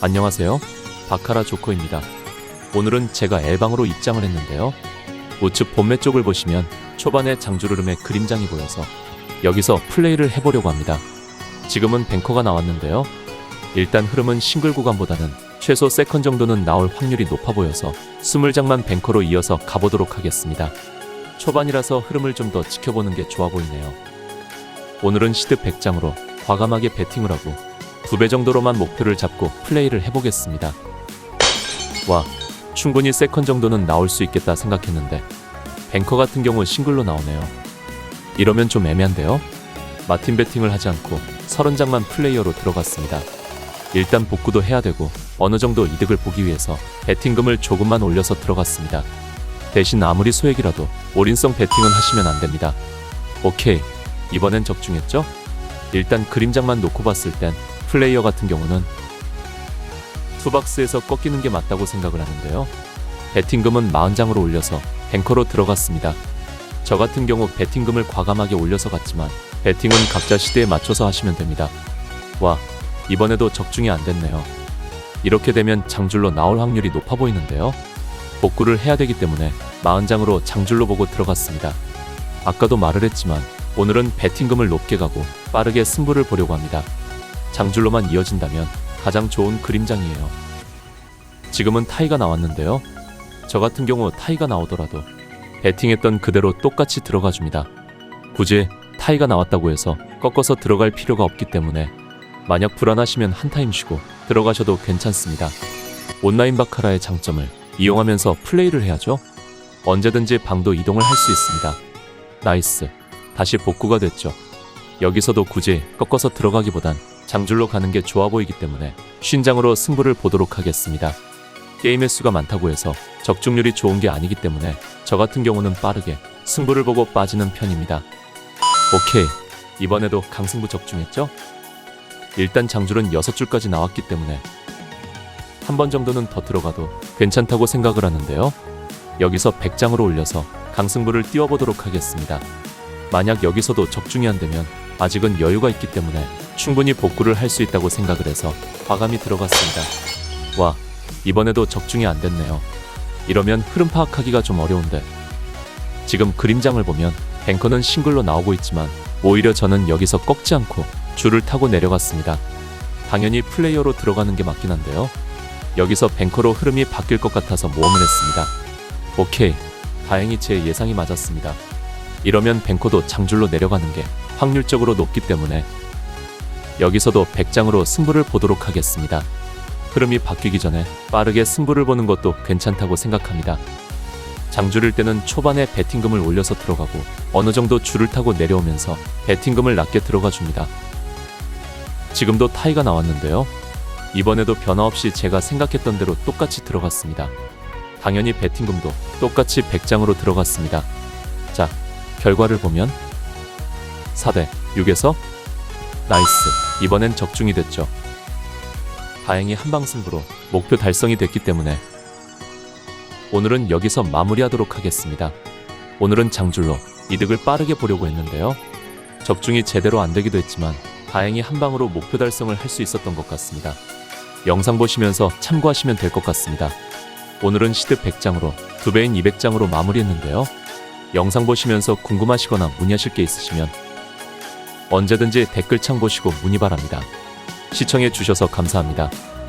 안녕하세요. 바카라 조커입니다. 오늘은 제가 L방으로 입장을 했는데요. 우측 본매 쪽을 보시면 초반에 장주르름의 그림장이 보여서 여기서 플레이를 해보려고 합니다. 지금은 뱅커가 나왔는데요. 일단 흐름은 싱글 구간보다는 최소 세컨 정도는 나올 확률이 높아 보여서 20장만 뱅커로 이어서 가보도록 하겠습니다. 초반이라서 흐름을 좀 더 지켜보는 게 좋아 보이네요. 오늘은 시드 100장으로 과감하게 배팅을 하고 두 배 정도로만 목표를 잡고 플레이를 해보겠습니다. 와, 충분히 세컨 정도는 나올 수 있겠다 생각했는데 뱅커 같은 경우 싱글로 나오네요. 이러면 좀 애매한데요? 마틴 배팅을 하지 않고 30장만 플레이어로 들어갔습니다. 일단 복구도 해야 되고 어느 정도 이득을 보기 위해서 배팅금을 조금만 올려서 들어갔습니다. 대신 아무리 소액이라도 올인성 배팅은 하시면 안 됩니다. 오케이. 이번엔 적중했죠? 일단 그림장만 놓고 봤을 땐 플레이어 같은 경우는 투박스에서 꺾이는 게 맞다고 생각을 하는데요. 배팅금은 40장으로 올려서 뱅커로 들어갔습니다. 저 같은 경우 배팅금을 과감하게 올려서 갔지만 배팅은 각자 시대에 맞춰서 하시면 됩니다. 와, 이번에도 적중이 안 됐네요. 이렇게 되면 장줄로 나올 확률이 높아 보이는데요. 복구를 해야 되기 때문에 40장으로 장줄로 보고 들어갔습니다. 아까도 말을 했지만 오늘은 배팅금을 높게 가고 빠르게 승부를 보려고 합니다. 장줄로만 이어진다면 가장 좋은 그림장이에요. 지금은 타이가 나왔는데요. 저 같은 경우 타이가 나오더라도 배팅했던 그대로 똑같이 들어가 줍니다. 굳이 타이가 나왔다고 해서 꺾어서 들어갈 필요가 없기 때문에 만약 불안하시면 한 타임 쉬고 들어가셔도 괜찮습니다. 온라인 바카라의 장점을 이용하면서 플레이를 해야죠. 언제든지 방도 이동을 할 수 있습니다. 나이스. 다시 복구가 됐죠. 여기서도 굳이 꺾어서 들어가기보단 장줄로 가는 게 좋아 보이기 때문에 쉰장으로 승부를 보도록 하겠습니다. 게임의 수가 많다고 해서 적중률이 좋은 게 아니기 때문에 저 같은 경우는 빠르게 승부를 보고 빠지는 편입니다. 오케이. 이번에도 강승부 적중했죠? 일단 장줄은 6줄까지 나왔기 때문에 한 번 정도는 더 들어가도 괜찮다고 생각을 하는데요. 여기서 100장으로 올려서 강승부를 띄워보도록 하겠습니다. 만약 여기서도 적중이 안 되면 아직은 여유가 있기 때문에 충분히 복구를 할 수 있다고 생각을 해서 과감히 들어갔습니다. 와, 이번에도 적중이 안 됐네요. 이러면 흐름 파악하기가 좀 어려운데. 지금 그림장을 보면 뱅커는 싱글로 나오고 있지만 오히려 저는 여기서 꺾지 않고 줄을 타고 내려갔습니다. 당연히 플레이어로 들어가는 게 맞긴 한데요. 여기서 뱅커로 흐름이 바뀔 것 같아서 모험을 했습니다. 오케이. 다행히 제 예상이 맞았습니다. 이러면 뱅커도 장줄로 내려가는 게 확률적으로 높기 때문에 여기서도 100장으로 승부를 보도록 하겠습니다. 흐름이 바뀌기 전에 빠르게 승부를 보는 것도 괜찮다고 생각합니다. 장줄일 때는 초반에 배팅금을 올려서 들어가고 어느 정도 줄을 타고 내려오면서 배팅금을 낮게 들어가 줍니다. 지금도 타이가 나왔는데요. 이번에도 변화 없이 제가 생각했던 대로 똑같이 들어갔습니다. 당연히 배팅금도 똑같이 100장으로 들어갔습니다. 자, 결과를 보면 4대 6에서 나이스. 이번엔 적중이 됐죠. 다행히 한방 승부로 목표 달성이 됐기 때문에 오늘은 여기서 마무리하도록 하겠습니다. 오늘은 장줄로 이득을 빠르게 보려고 했는데요. 적중이 제대로 안 되기도 했지만 다행히 한 방으로 목표 달성을 할 수 있었던 것 같습니다. 영상 보시면서 참고하시면 될 것 같습니다. 오늘은 시드 100장으로 두 배인 200장으로 마무리했는데요. 영상 보시면서 궁금하시거나 문의하실 게 있으시면 언제든지 댓글창 보시고 문의 바랍니다. 시청해 주셔서 감사합니다.